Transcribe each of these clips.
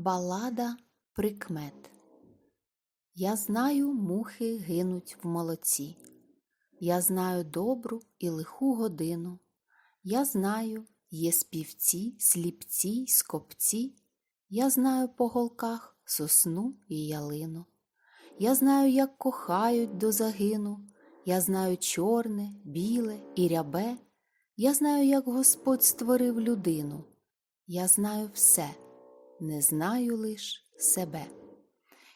Балада прикмет. Я знаю, мухи гинуть в молоці. Я знаю добру і лиху годину. Я знаю, є співці, сліпці й скопці. Я знаю по голках сосну і ялину. Я знаю, як кохають до загину. Я знаю чорне, біле і рябе. Я знаю, як Господь створив людину. Я знаю все, не знаю лиш себе.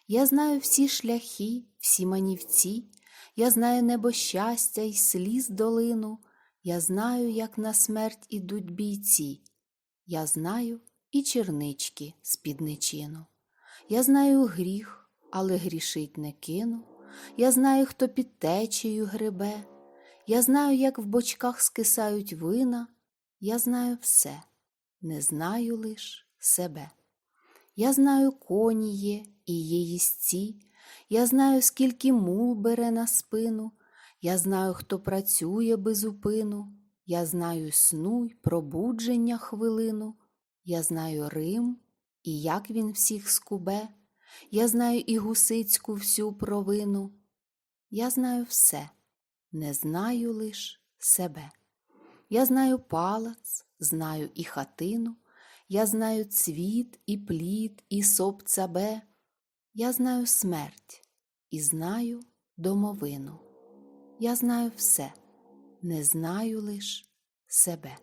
Я знаю всі шляхи, всі манівці, я знаю небо щастя й сліз долину, я знаю, як на смерть ідуть бійці, я знаю і чернички під. Я знаю гріх, але грішить не кину. Я знаю, хто під течею гребе. Я знаю, як в бочках скисають вина. Я знаю все, не знаю лиш себе. Я знаю, коні є і є їстці. Я знаю, скільки мул бере на спину. Я знаю, хто працює без упину. Я знаю сну й пробудження хвилину. Я знаю Рим і як він всіх скубе. Я знаю і гусицьку всю провину. Я знаю все, не знаю лиш себе. Я знаю палац, знаю і хатину, я знаю цвіт і плід, і соп цабе. Я знаю смерть і знаю домовину. Я знаю все, не знаю лиш себе.